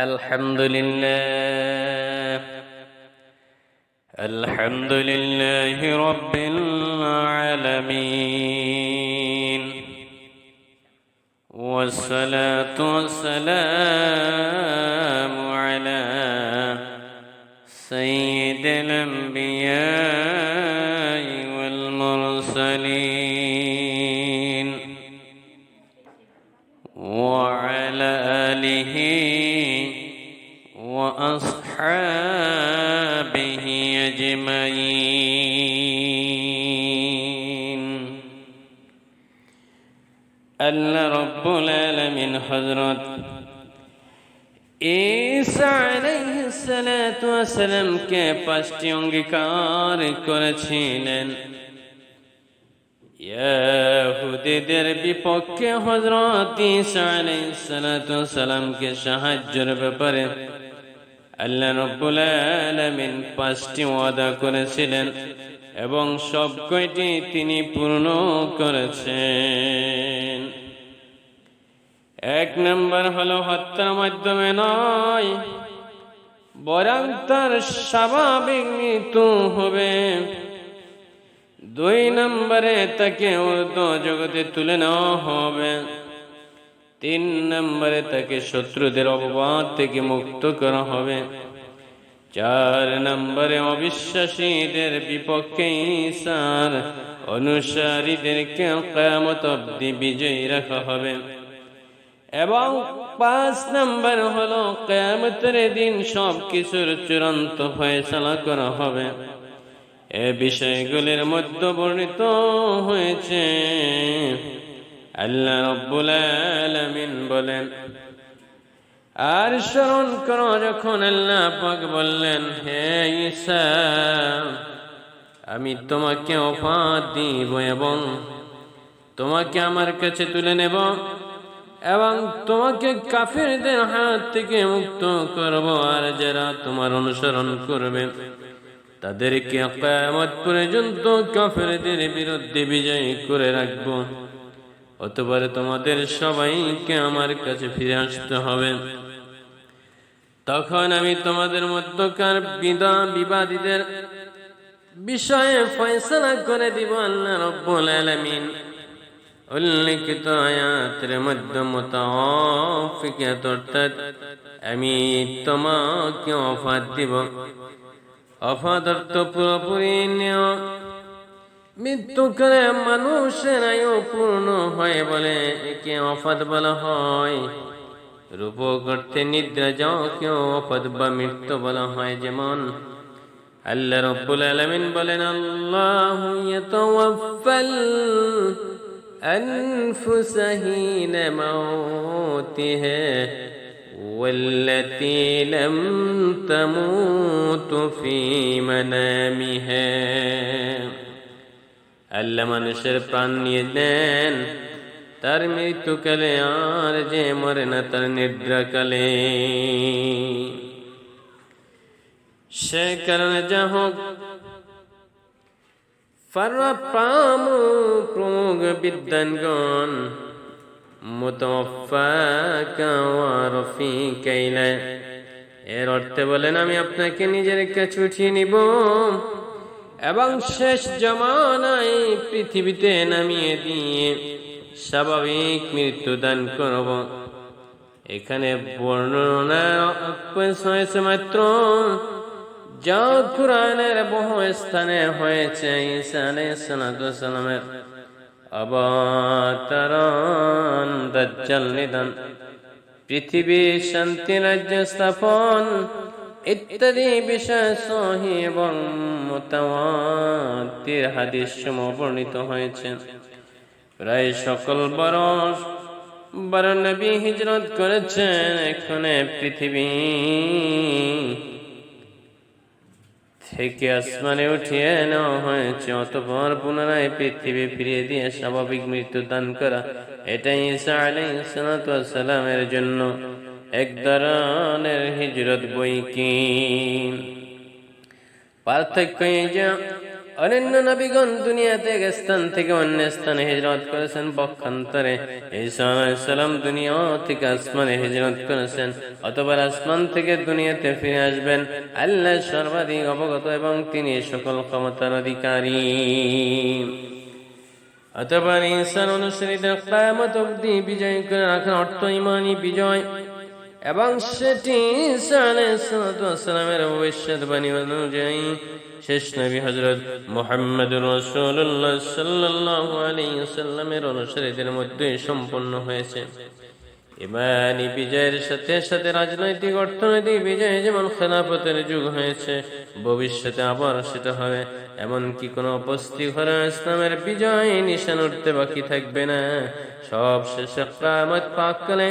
الحمد لله. الحمد لله رب العالمين. والصلاة والسلام آله وأصحابه أجمعين আল্লাহ রব্বুল আলামিন হযরত ঈসা আলাইহিস সালাতু ওয়াসালামকে পাঁচটি অঙ্গীকার করেছিলেন ইয়াহুদিদের বিপক্ষে সালাতু ওয়াসালামকে সাহায্যের ব্যাপারে আল্লাহ পাঁচটি ওয়াদা করেছিলেন এবং সব কয়টি তিনি পূর্ণ করেছেন। এক নম্বর হলো হত্যার মাধ্যমে নয়, বরং তার স্বাভাবিক মৃত্যু হবে। দুই নম্বরে তাকে উর্দ জগতে তুলে নেওয়া হবে। তিন নম্বরে তাকে শত্রুদের অপবাদ থেকে মুক্ত করা হবে। চার নম্বরে অবিশ্বাসীদের বিপক্ষে ঈসার অনুসারীদেরকে কেয়ামত অব্দি বিজয়ী রাখা হবে। এবং পাঁচ নম্বর হলো কেয়ামতের দিন সব কিছুর চূড়ান্ত ফয়সলা করা হবে। এ বিষয়গুলির মধ্যে বর্ণিত হয়েছে। আল্লাহ রব্বুল আলামিন বলেন, আর স্মরণ করো যখন আল্লাহ পাক বললেন, হে ঈসা, আমি তোমাকে অফাত দিব এবং তোমাকে আমার কাছে তুলে নেব এবং তোমাকে কাফিরদের হাত থেকে মুক্ত করব। আর যারা তোমার অনুসরণ করবে তাদেরকে কিয়ামত পর্যন্ত কাফিরদের বিরুদ্ধে বিজয়ী করে রাখব। অতবার তোমাদের সবাইকে আমার কাছে ফিরে আসতে হবে। তখন আমি তোমাদের মধ্যকার বিধান বিবাদীদের বিষয়ে ফয়সলা করে দিব আল্লাহ রব্বুল আলামিন। উল্লিখিত আয়াতের মধ্যে মোতাফিকাত অর্থাৎ আমি তোমাকে অফার দিব। অফাত অর্থ পুরোপুরি নেওয়া মৃত্যুকালে মানুষের আয়ু পূর্ণ হয় বলে একে অফাত বলা হয় রূপ করতে নিদ্রা যাও কেউ অফাত বা মৃত্যু বলা হয় যেমন আল্লাহ রব্বুল আলামিন বলেন আল্লাহ ইয়াতাওয়াফাল أنفس حين موتها والتي لم تموت في منامها আল্লাহ মানুষের প্রাণ নিয়ে দেন তার মৃত্যুকালে আর যে মরে না তার নিদ্রাকালে সে কারণে যা হোক ফাররা প্রাম প্রমুখ বিদ্যানগণ মুতফাকাইলা এর অর্থে বলেন, আমি আপনাকে নিজের কাছে উঠিয়ে নিব। এবং শেষ জমানায় পৃথিবীতে নামিয়ে দিয়ে স্বাভাবিক মৃত্যু দান করব। এখানে বর্ণনা মাত্র, যা কোরআনের বহু স্থানে হয়েছে আলাইহিস সালামের। অবতরণ দাজ্জাল নিধন পৃথিবী শান্তি রাজ্য স্থাপন ইত্যাদি বিষয় সহি এবং মোতাবাতির হাদিস বর্ণিত হয়েছে প্রায় সকল বরস বড় নবী হিজরত করেছেন এখানে পৃথিবী থেকে আসমানে উঠিয়ে নেওয়া হয়েছে। অতপর পুনরায় পৃথিবী ফিরিয়ে দিয়ে স্বাভাবিক মৃত্যু দান করা। এটাই ঈসা আলাইহিস সালামের জন্য এক ধরনের হিজরত বই কি? পার্থক্য এই যে নবীগণ দুনিয়াতে এক স্থান থেকে অন্য স্থানে হিজরত করেছেন, পক্ষান্তরে। আলাইহিসসালাম দুনিয়া থেকে আসমানে হিজরত করেছেন, অথবা আসমান থেকে দুনিয়াতে ফিরে আসবেন। আল্লাহ সর্বাধিক অবগত এবং তিনি সকল ক্ষমতার অধিকারী। অথবা ইনসান অনুসারীদের কায়ামত অব্দি বিজয় করে রাখার অর্থ ইমানি বিজয়। এবং সেটি আলাইহিসসালামের ভবিষ্যৎবাণী অনুযায়ী শেষ নবী হজরত মোহাম্মদুর রসুল্লাহ সাল্লাল্লাহু আলাইহি সাল্লামের অনুসারীদের মধ্যে সম্পন্ন হয়েছে। ইমানি বিজয়ের সাথে সাথে রাজনৈতিক, অর্থনৈতিক বিজয় যেমন খেলাফতের যুগ হয়েছে, ভবিষ্যতে আবার সেটা হবে। এমনকি কোনো উপস্থিত ঘরে ইসলামের বিজয় নিশান উঠতে বাকি থাকবে না। সব শেষে কামত পাকলে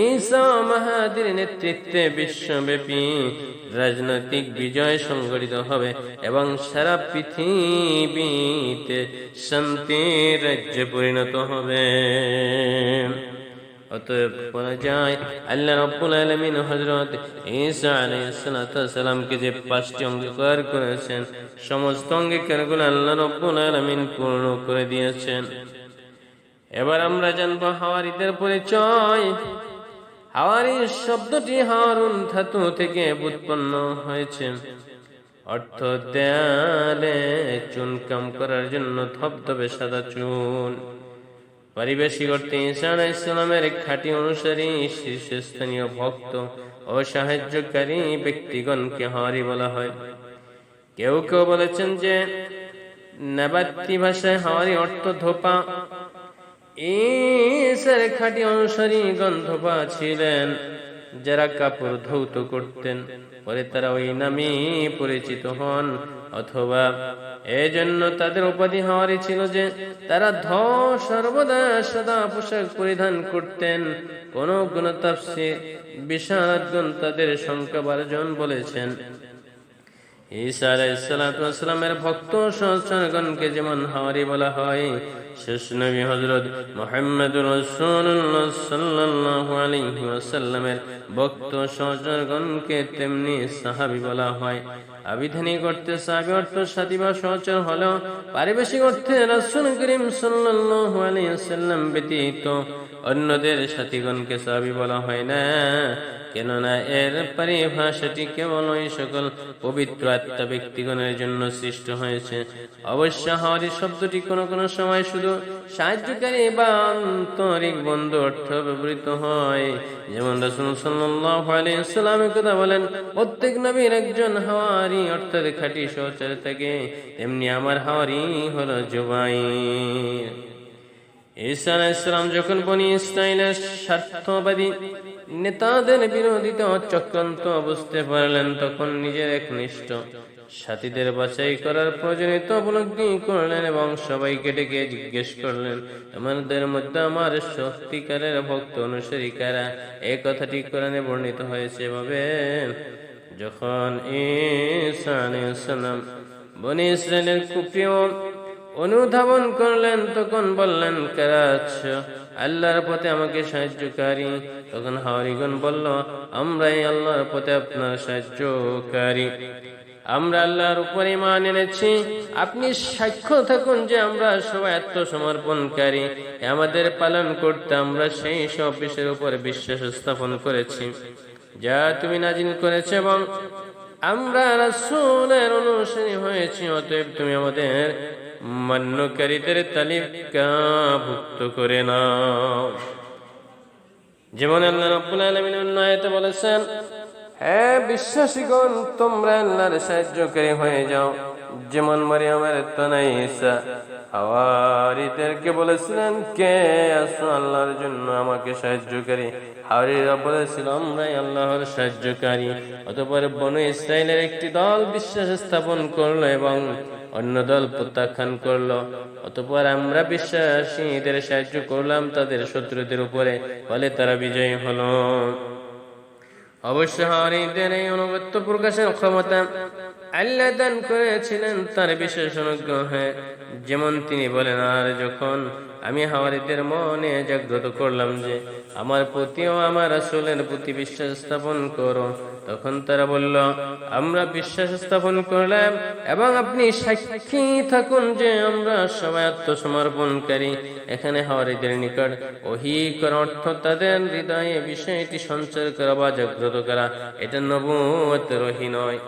ঈসা মাহাদির নেতৃত্বে বিশ্বব্যাপী রাজনৈতিক বিজয় সংগঠিত হবে এবং সারা পৃথিবীতে শান্তির রাজ্যে পরিণত হবে। অতএব বলা যায়, আল্লাহ রব্বুল আলমিন হজরত ঈসা আলাইসালামকে যে পাঁচটি করেছেন, সমস্ত আল্লাহ আলমিন পূর্ণ করে দিয়েছেন। এবার আমরা জানব হাওয়ারিদের পরিচয়। হাওয়ারি শব্দটি হারুন ধাতু থেকে উৎপন্ন হয়েছে। অর্থ, দেয়ালে চুনকাম করার জন্য ধবধবে সাদা চুন। পারিবেশিক করতে ঈশান ইসলামের খাঁটি অনুসারী, শীর্ষস্থানীয় ভক্ত ও সাহায্যকারী ব্যক্তিগণকে হারি বলা হয়। কেউ কেউ বলেছেন যে, নাবাত্তি ভাষায় হাওয়ারি অর্থ ধোপা। এই খাঁটি অনুসারী গন্ধপা ছিলেন। যারা কাপড় ধৌত করতেন, পরে তারা ওই নামে পরিচিত হন, অথবা এজন্য তাদের উপাধি হওয়ারই ছিল যে তারা ধ সর্বদা সদা পোশাক পরিধান করতেন। কোন কোন বিশাল তাদের সংখ্যা বারজন বলেছেন। ভক্ত যেমন বলা হয়, শেষ নবী হজরত মোহাম্মদ রসুল্লাহ সাল্লাল্লাহু আলাইহি ওয়াসাল্লামের ভক্ত তেমনি সাহাবি বলা হয়। আবিধানিক অর্থে সাহাবি অর্থ সাথী বা সহচর হলো পারিবেশিক অর্থে রাসূল করিম সাল্লাল্লাহু আলাইহি ওয়াসাল্লাম ব্যতীত অন্যদের সাথীগণকে সাহাবি বলা হয় না। কেননা এর পরিভাষাটি কেবল ওই সকল পবিত্র আত্মা ব্যক্তিগণের জন্য সৃষ্ট হয়েছে। অবশ্য হাওয়ারি শব্দটি কোনো কোনো সময় শুধু সাহায্যকারী বা আন্তরিক বন্ধু অর্থ ব্যবহৃত হয়। যেমন রাসূল সাল্লামের কথা বলেন, প্রত্যেক নবীর একজন হাওয়ারি অর্থাৎ খাঁটি সহচর থাকে, তেমনি আমার হাওয়ারি হলো জুবাই ঈসা ইসলাম যখন বনি ইসরায়েলের স্বার্থবাদী নেতাদের বিরোধিতা চক্রান্ত বুঝতে পারলেন তখন নিজের একনিষ্ঠ সাথীদের বাছাই করার প্রয়োজনীয়তা উপলব্ধি করলেন এবং সবাইকে ডেকে জিজ্ঞেস করলেন, আমাদের মধ্যে আমার সত্যিকারের ভক্ত অনুসারী কারা? এই কথাটি কোরআনে বর্ণিত হয়েছে। এভাবে যখন ঈসা আলাইহিস সালাম বনি ইসরায়েলের কুপ্রিয় অনুধাবন করলেন, তখন বললেন কারাচ্ছ আল্লাহর পথে আমাকে সাহায্যকারী। তখন হাওয়ারিগণ বলল, আমরাই আল্লাহর পথে আপনার সাহায্যকারী। আমরা আল্লাহর উপর ইমান এনেছি। আপনি সাক্ষ্য থাকুন যে আমরা সবাই আত্মসমর্পণকারী। আমাদের পালন করতে আমরা সেই সব বিষয়ের উপর বিশ্বাস স্থাপন করেছি, যা তুমি নাজিল করেছে এবং আমরা রাসূলের অনুসারী হয়েছি। অতএব তুমি আমাদের মান্যকারীদের তালিকাভুক্ত করে নাও। যেমন বলেছেন বিশ্বাসীগণ, তোমরা আল্লাহর সাহায্যকারী হয়ে যাও। যেমন হাওয়ারিদেরকে বলেছিলেন, কে আসো আল্লাহর জন্য আমাকে সাহায্যকারী? হাওয়ারিরা বলেছিল, আমরাই আল্লাহর সাহায্যকারী। অতপর বনু ইসরায়েলের একটি দল বিশ্বাস স্থাপন করল এবং অন্য দল প্রত্যাখ্যান করল। অতপর আমরা বিশ্বাসীদের সাহায্য করলাম তাদের শত্রুদের উপরে, ফলে তারা বিজয়ী হলো। অবশ্য হাওয়ারিদের এই অনুগত্য প্রকাশের ক্ষমতা আল্লাহ দান করেছিলেন তার বিশেষ অনুগ্রহ। যেমন তিনি বলেন, আর যখন আমি হাওয়ারিদের মনে জাগ্রত করলাম যে, আমার প্রতি ও আমার আসলের প্রতি বিশ্বাস স্থাপন করো তখন তারা বলল, আমরা বিশ্বাস স্থাপন করলাম এবং আপনি সাক্ষী থাকুন যে আমরা সবাই আত্মসমর্পণকারী। এখানে হাওয়ারিদের নিকট ওহি কর অর্থ তাদের হৃদয়ে বিষয়টি সঞ্চার করা বা জাগ্রত করা। এটা নবত রহি নয়।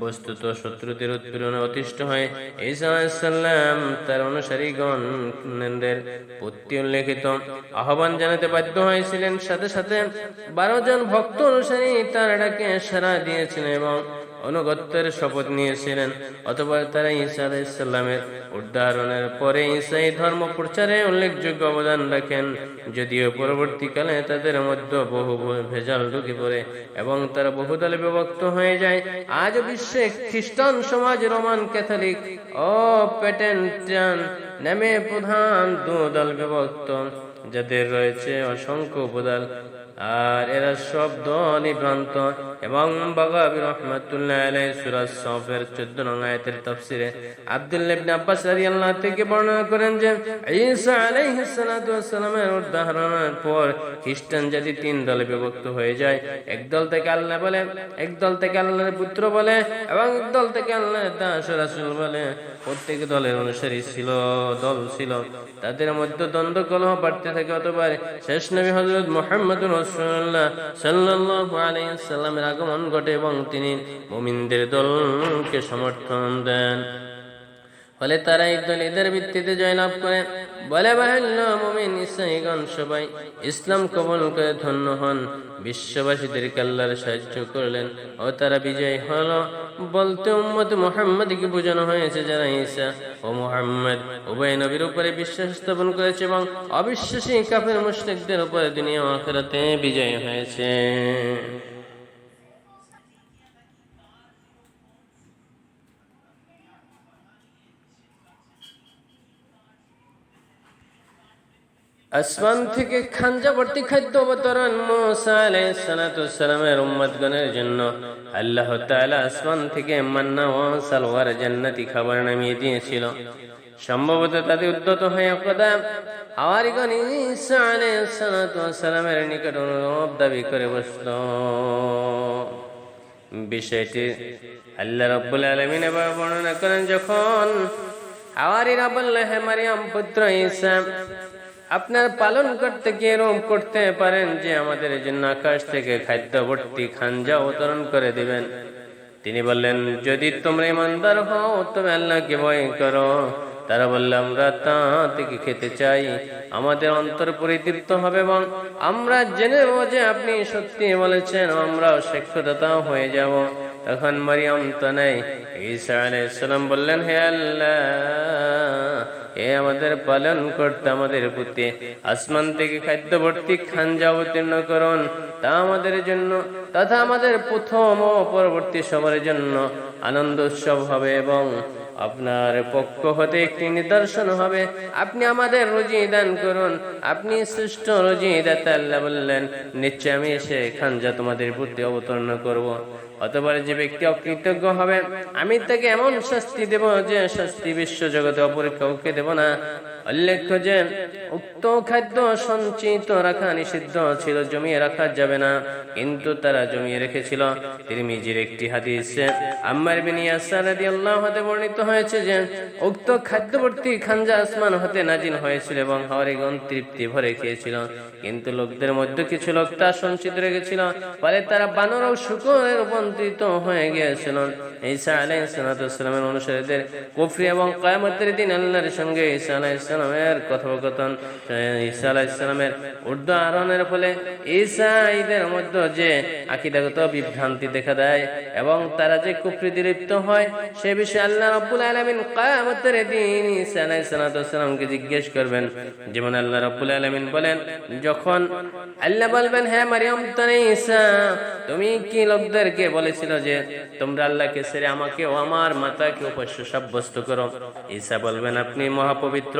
বস্তুত শত্রুদের উৎপীড়নে অতিষ্ঠ হয়ে। ঈসা আলাইসাল্লাম তার অনুসারীগণদের প্রতি উল্লেখিত আহ্বান জানাতে বাধ্য হয়েছিলেন। সাথে সাথে বারো জন ভক্ত অনুসারী তার ডাকে সারা দিয়েছিলেন এবং অনুগত্যের শপথ নিয়েছিলেন। অথবা তারা ঈসা আলাইসাল্লামের উদ্ধারণের পরে ঈসাই ধর্ম প্রচারে উল্লেখযোগ্য অবদান রাখেন। যদিও পরবর্তীকালে তাদের মধ্যে বহু ভেজাল ঢুকে পড়ে এবং তারা বহু দলে বিভক্ত হয়ে যায়। আজ বিশ্বে খ্রিস্টান সমাজ রোমান ক্যাথলিক ও পেটেন্টান নামে প্রধান দু দল বিভক্ত, যাদের রয়েছে অসংখ্য উপদল। আর এরা সব দলই এবং বাগাবি রহমাতুল্লাহ আলাই সূরা সফের 14 নং আয়াতের তাফসিরে আব্দুল্লাহ আব্বাস থেকে বর্ণনা করেন যে, ঈসা উদ্ধারণের পর খ্রিস্টান জাতি তিন দলে বিভক্ত হয়ে যায়, এক দল থেকে আল্লাহ বলে, এক দল থেকে আল্লাহর পুত্র বলে এবং এক দল থেকে আল্লাহর দাস রাসূল বলে। প্রত্যেক দলের অনুসারী ছিল, দল ছিল। তাদের মধ্যে দ্বন্দ্ব, কলহ বাড়তে থাকে অথবা শেষ নবী হজরত মোহাম্মদ রসুল্লাহ সাল্লাহ আলাইহি সাল্লামের আগমন ঘটে এবং তিনি মোমিনদের দলকে সমর্থন দেন। ফলে তারা এই দল এদের ভিত্তিতে জয়লাভ করে। বলে মুমিন ইসাইগণ সবাই ইসলাম কবল করে ধন্য হন। বিশ্ববাসীদের আল্লাহর সাহায্য করলেন ও তারা বিজয় হল। বলতে উম্মত মোহাম্মদকে বোঝানো হয়েছে যারা ঈসা ও মোহাম্মদ উভয় নবীর উপরে বিশ্বাস স্থাপন করেছে এবং অবিশ্বাসী কাফের মুশরিকদের উপরে দুনিয়া আখিরাতে বিজয় হয়েছে। আসমান থেকে খাঞ্জাবর্তী খাদ্য অবতরণ মুসা আলাইহিস সালাতু সালামের উম্মতগণের জন্য আল্লাহ তাআলা আসমান থেকে মান্না ও সালওয়ার জান্নাতি খাবার নামিয়ে দিয়েছিল। সম্ভবত তাতে উদ্যত হয়ে কদম হাওয়ারিগণ ঈসা আলাইহিস সালাতু সালামের নিকট অনুরোধ দাবি করে বসল। বিষয়টি আল্লাহ রাব্বুল আলামিন এবার বর্ণনা করেন যখন হাওয়ারিরা বলল, হে মারিয়াম পুত্র ঈসা আপনার পালন করতে গিয়ে এরকম করতে পারেন যে আমাদের এই জন্য আকাশ থেকে খাদ্য ভর্তি খাঞ্জা অবতরণ করে দিবেন। তিনি বললেন, যদি তোমরা ইমানদার হও, তবে আল্লাহকে ভয় করো। তারা বললে, আমরা তা থেকে খেতে চাই। আমাদের অন্তর পরিতৃপ্ত হবে এবং আমরা জেনে যে আপনি সত্যি বলেছেন, আমরাও সাক্ষ্যদাতা হয়ে যাব। তখন মারিয়াম তো নেই। ঈসা আলাইহিস সালাম বললেন, হে আল্লাহ এ আমাদের পালন করতে আমাদের প্রতি আসমান থেকে খাদ্য ভর্তি যা অবতীর্ণ করুন। তা আমাদের জন্য, তথা আমাদের প্রথম ও পরবর্তী সবার জন্য আনন্দ উৎসব হবে এবং আপনার পক্ষ হতে একটি নিদর্শন হবে। আপনি আমাদের রুজি দান করুন। আপনি শ্রেষ্ঠ রুজি দাতা আল্লাহ বললেন, নিশ্চয় আমি এসে যা তোমাদের প্রতি অবতরণ করব। অতবার যে ব্যক্তি অকৃতজ্ঞ হবে, আমি তাকে এমন শাস্তি দেব যে শাস্তি বিশ্ব জগতে অপর কাউকে দেব না। উল্লেখ্য যে, উক্ত খাদ্য সঞ্চিত রাখা নিষিদ্ধ ছিল, জমিয়ে রাখা যাবে না। কিন্তু তারা জমিয়ে রেখেছিল। তিরমিজির একটি হাদিসে আম্মার বিন ইয়াসার রাদিয়াল্লাহু হতে বর্ণিত হয়েছে যে, উক্ত খাদ্যবর্তী খানজা আসমান হতে নাজিল হয়েছিল এবং হরিগণ তৃপ্তি ভরে খেয়েছিল। কিন্তু লোকদের মধ্যে কিছু লোক তা সঞ্চিত রেখেছিল। ফলে তারা বানর ও শুকরের উপন্তিত হয়ে গিয়েছিল। ঈসা আলাইহিস সালামের অনুসারীদের কুফরি এবং কিয়ামতের দিন আল্লাহর সঙ্গে ঈসা আলাইহিস সালামের কথোপকথন, ঈসা আলাইহিস সালামের উর্দু আরোহণের ফলে ঈসা ঈদের মধ্যে যে আকিদাগত বিভ্রান্তি দেখা দেয় এবং তারা যে কুফরিতে লিপ্ত হয়, সে বিষয়ে আল্লাহ রাব্বুল আলামিন কিয়ামতের দিন ঈসা আলাইহিস সালামকে জিজ্ঞেস করবেন। যেমন আল্লাহ রাব্বুল আলামিন বলেন, যখন আল্লাহ বলবেন হ্যাঁ মারিয়াম তনে ঈসা, তুমি কি লোকদেরকে বলেছিল যে তোমরা আল্লাহকে ছেড়ে আমাকে ও আমার মাতাকে উপাস্য সাব্যস্ত করো? ঈসা বলবেন, আপনি মহাপবিত্র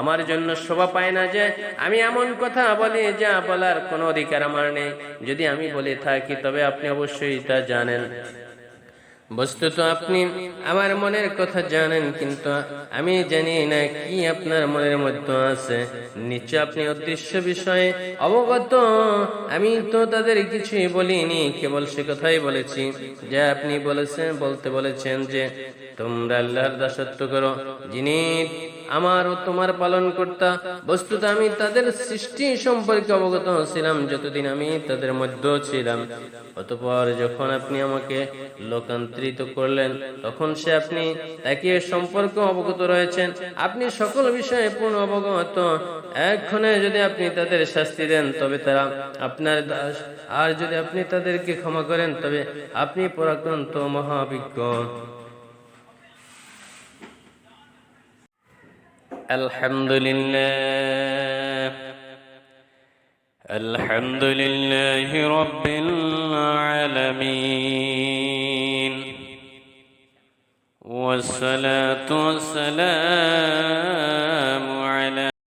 আমার জন্য শোভা পায় না যে আমি এমন কথা বলি যা বলার কোনো অধিকার আমার নেই। যদি আমি বলে থাকি, তবে আপনি অবশ্যই তা জানেন। বস্তুত আপনি আমার মনের কথা জানেন, কিন্তু আমি জানি না কি আপনার মনের মধ্যে আছে। নিশ্চয় আপনি অদৃশ্য বিষয়ে অবগত। আমি তো তাদের কিছুই বলিনি, কেবল সে কথাই বলেছি। যে আপনি বলেছেন, বলতে বলেছেন যে তোমরা আল্লাহর দাসত্ব করো, যিনি আমার ও তোমার পালন কর্তা বস্তুত আমি তাদের সৃষ্টি সম্পর্কে অবগত ছিলাম, যতদিন আমি তাদের মধ্যে ছিলাম। অতপর যখন আপনি আমাকে লোকান্তরিত করলেন, তখন সে আপনি তাকে এ সম্পর্কে অবগত রয়েছেন। আপনি সকল বিষয়ে পূর্ণ অবগত। এক্ষণে যদি আপনি তাদের শাস্তি দেন, তবে তারা আপনার দাস। আর যদি আপনি তাদেরকে ক্ষমা করেন, তবে আপনি পরাক্রান্ত মহাবিজ্ঞ। الحمد لله. الحمد لله رب العالمين. والصلاة والسلام